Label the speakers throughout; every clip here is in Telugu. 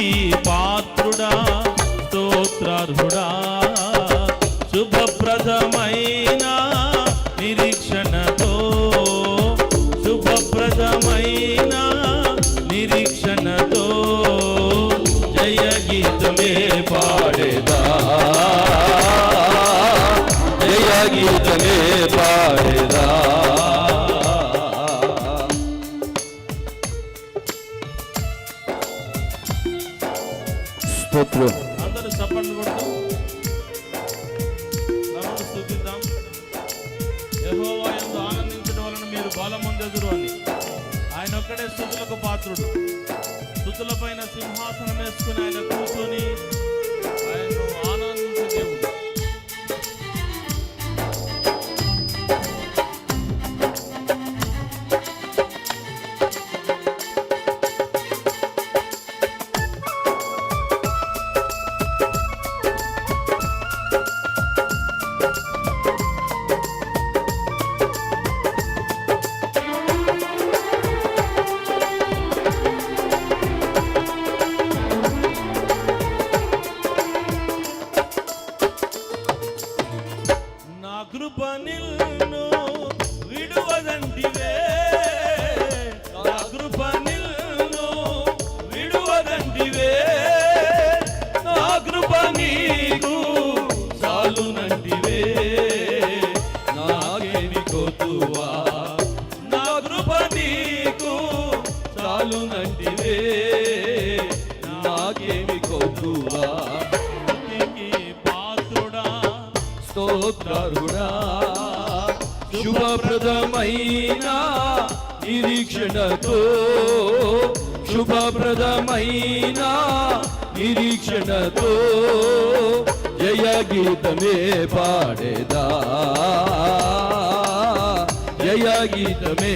Speaker 1: స్తుతికి పాత్రుడా స్తోత్రార్హుడా పైన సింహాసనం వేసుకుని ఆయన కూర్చొని చాలునంటివే నాకేమి
Speaker 2: కొద్దువా?
Speaker 1: పాత్రుడా
Speaker 2: స్తోత్రుడా శుభప్రదమైన నిరీక్షణతో శుభప్రదమైన నిరీక్షణతో జయ గీతమే పాడేదా? జయ గీతమే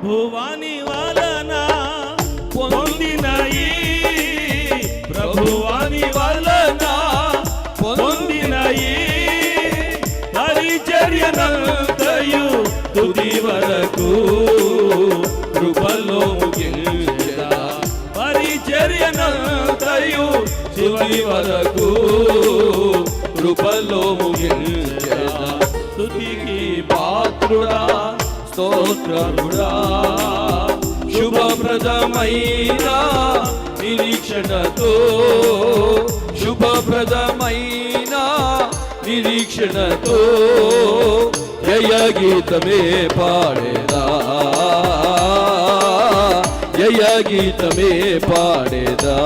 Speaker 1: ప్రభువాని వలన పొందినయి ప్రభువాని వలన పొందినయి పరిచర్యనంతయు తుది వరకు కృపలో ముగించదా పరిచర్యనంతయు చివరి వరకు
Speaker 2: కృపలో ముగించదా
Speaker 1: స్తుతికి
Speaker 2: పాత్రుడా స్తోత్రుడా శుభప్రదమైన నిరీక్షణతో. శుభప్రదమైన నిరీక్షణతో. జయ గీతమే పాడేదా. జయ గీతమే పాడేదా.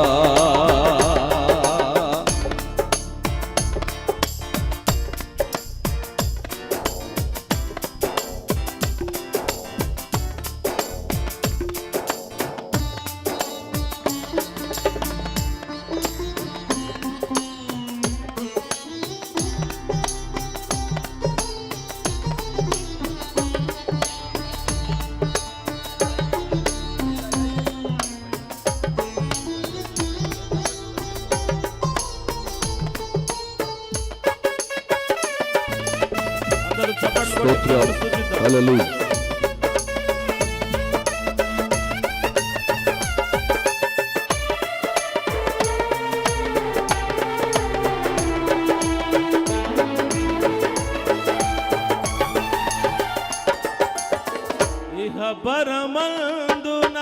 Speaker 1: ఇహ పరమందున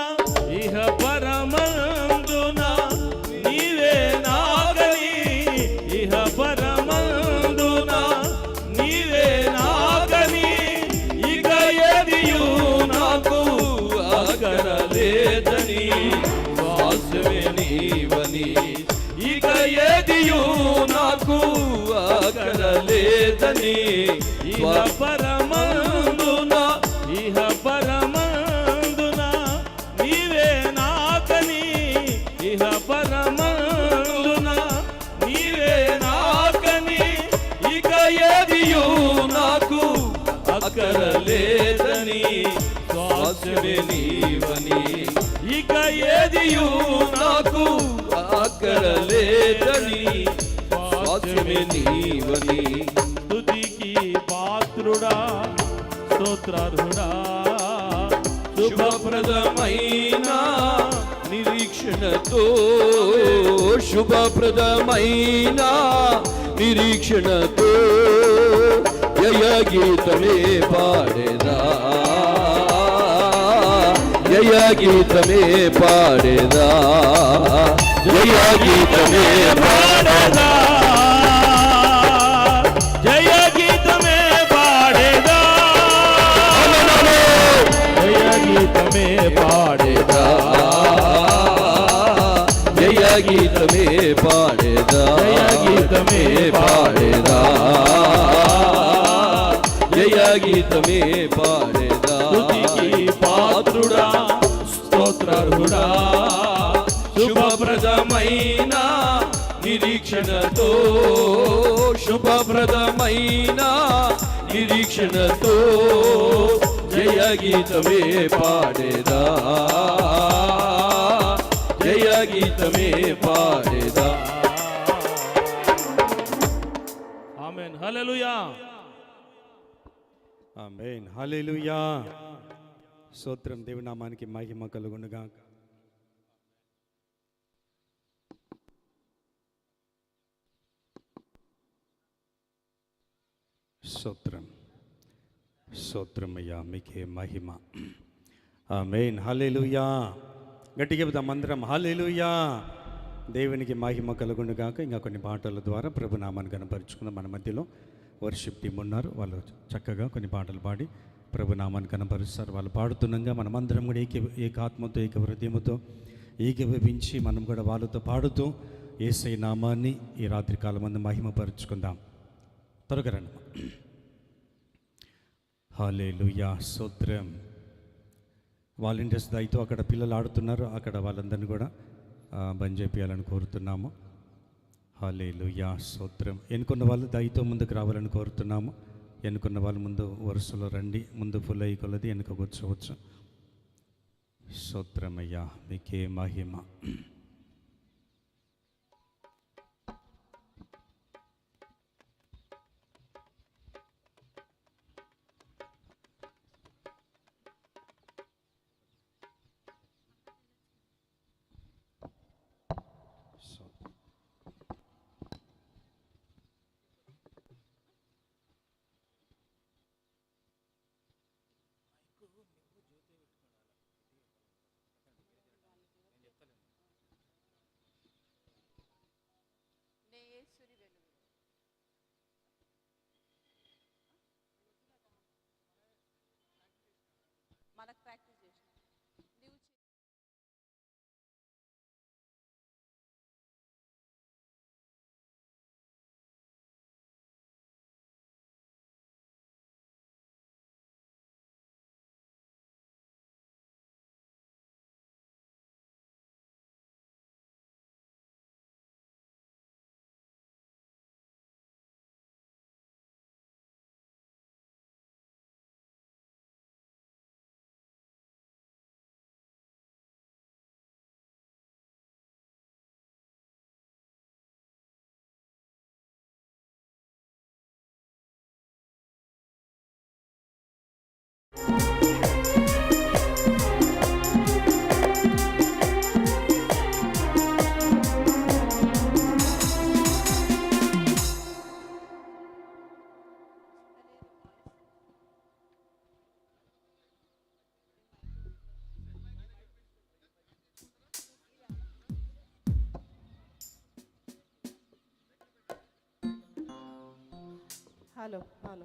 Speaker 1: ఇహ
Speaker 2: పరమందు అక్కరలేదని స్వాస్యమే నీవని
Speaker 1: స్తుతికి పాత్రుడా స్తోత్రార్హుడా శుభప్రదమైన
Speaker 2: శుభప్రదమైన నిరీక్షణతో శుభప్రదమైన నిరీక్షణతో జయ గీతమే పాడేదా జయ గీతమే పాడేదా జయ గీతమే పాడేదా
Speaker 1: పాడేదా జయ గీతమే పాడేదా జయ గీతమే పాడేదా
Speaker 2: జయ గీతమే పాడేదా
Speaker 1: జయ గీతమే
Speaker 2: పాడేదా జయ గీతమే పాడేదా
Speaker 1: స్తుతికి పాత్రుడా
Speaker 2: శుభప్రదమైన నిరీక్షణతో జయ గీతమే పాడేదా. జయ గీతమే పాడేదా.
Speaker 1: ఆమెన్. హల్లెలూయా.
Speaker 3: ఆమెన్. హల్లెలూయా. స్తోత్రం దేవునామానికి మహిమ కలుగునుగా స్తోత్రం. స్తోత్రమయ్యా మీకే మహిమ. మెయిన్ హాలేలుయా గట్టిగా చెబుదాం మందిరం. హల్లెలూయా. దేవునికి మహిమ కలుగునుగాక ఇంకా కొన్ని పాటల ద్వారా ప్రభు నామాన్ని కనపరుచుకుందాం. మన మధ్యలో వర్షిప్ టీం ఉన్నారు. వాళ్ళు చక్కగా కొన్ని పాటలు పాడి ప్రభు నామాన్ని కనపరుస్తారు. వాళ్ళు పాడుతుండగా మనమందరం కూడా ఏక ఏకాత్మతో ఏక హృదయముతో ఏకీభవించి మనం కూడా వాళ్ళతో పాడుతూ ఏసై నామాన్ని ఈ రాత్రి కాలం మంది మహిమపరుచుకుందాం. త్వరగా రండి హాలేలుయా సూత్రం వాలంటీర్స్ దయతో అక్కడ పిల్లలు ఆడుతున్నారు. అక్కడ వాళ్ళందరినీ కూడా బంద్ చేయాలని కోరుతున్నాము. హాలేలుయా సూత్రం ఎన్నుకున్న వాళ్ళు దయతో ముందుకు రావాలని కోరుతున్నాము. ఎన్నుకున్న వాళ్ళు ముందు వరుసలో రండి. ముందు ఫుల్ అయ్యి కొలది వెనుక కూర్చోవచ్చు సూత్రమయ్యా మీకే మహిమ.
Speaker 4: Hello, hello.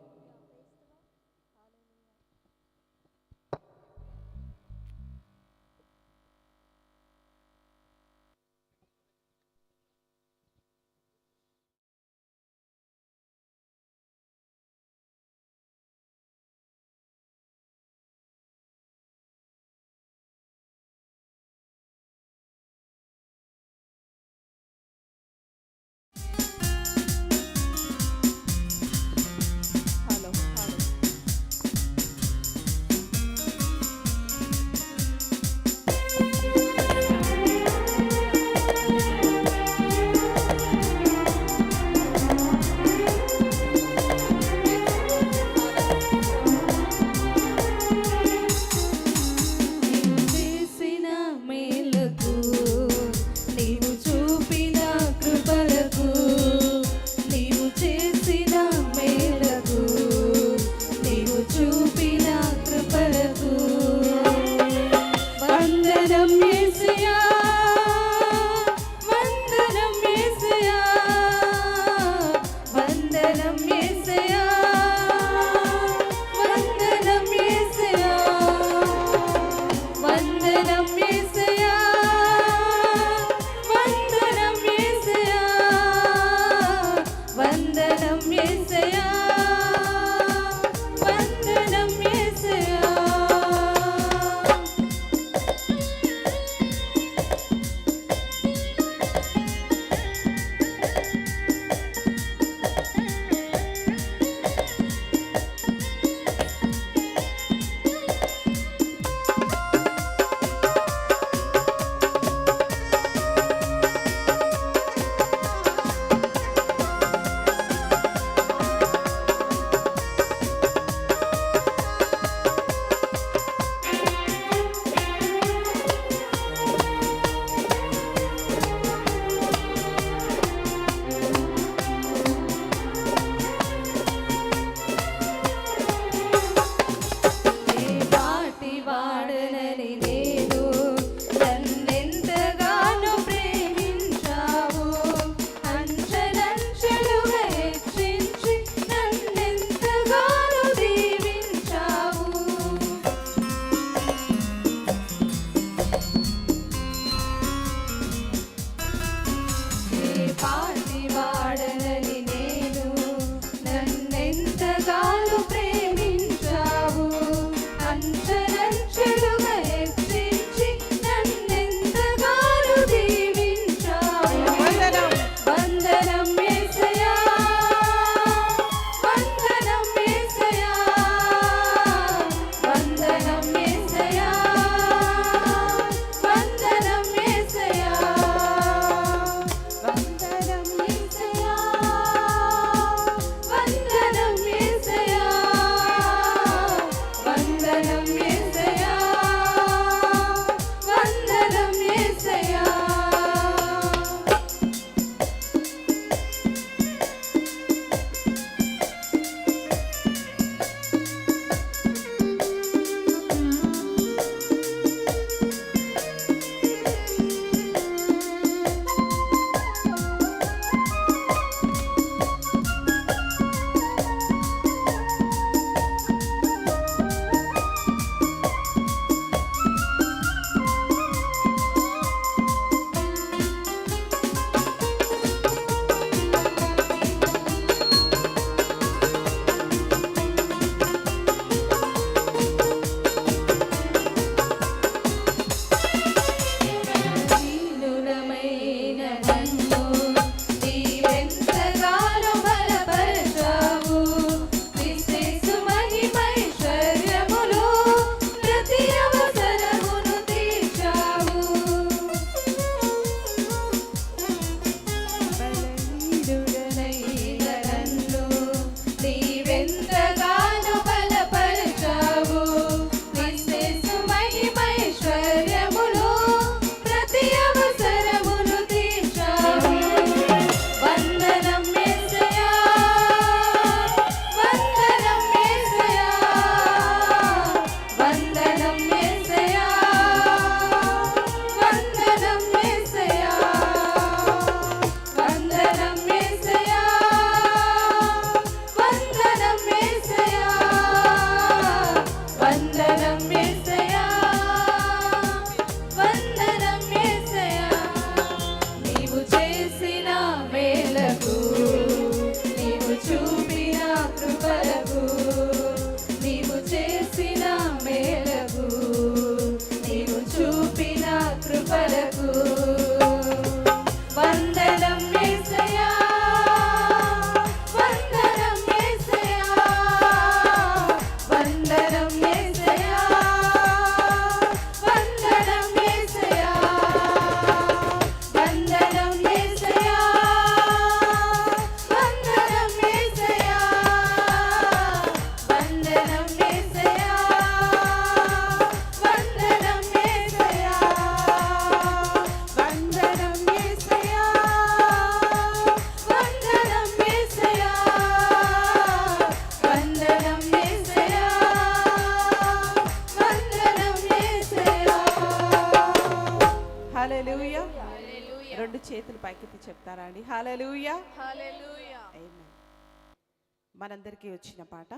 Speaker 4: మనందరికీ వచ్చిన పాట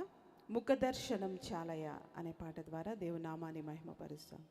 Speaker 4: ముఖదర్శనం చాలయ అనే పాట ద్వారా దేవునామాన్ని మహిమపరుస్తాం.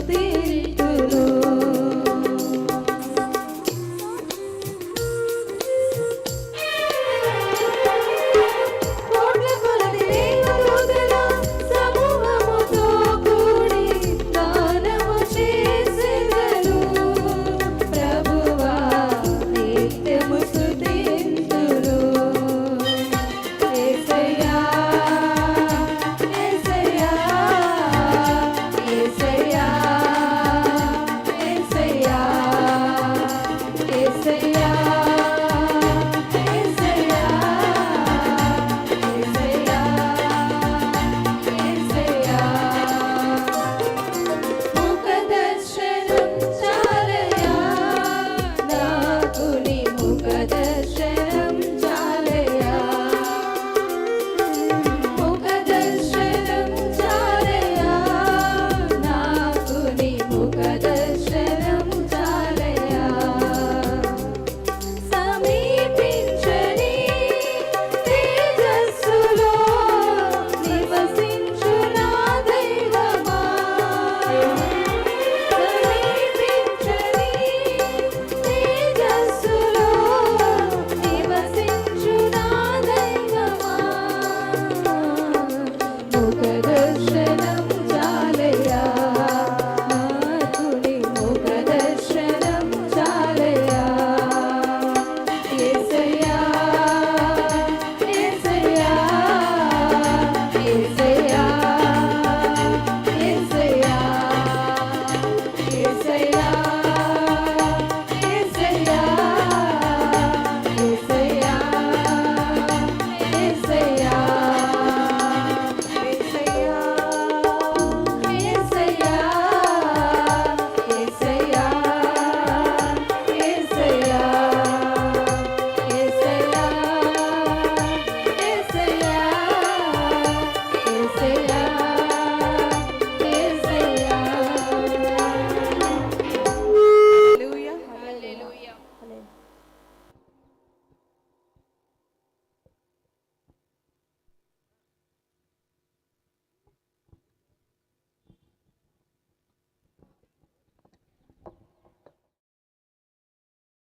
Speaker 5: be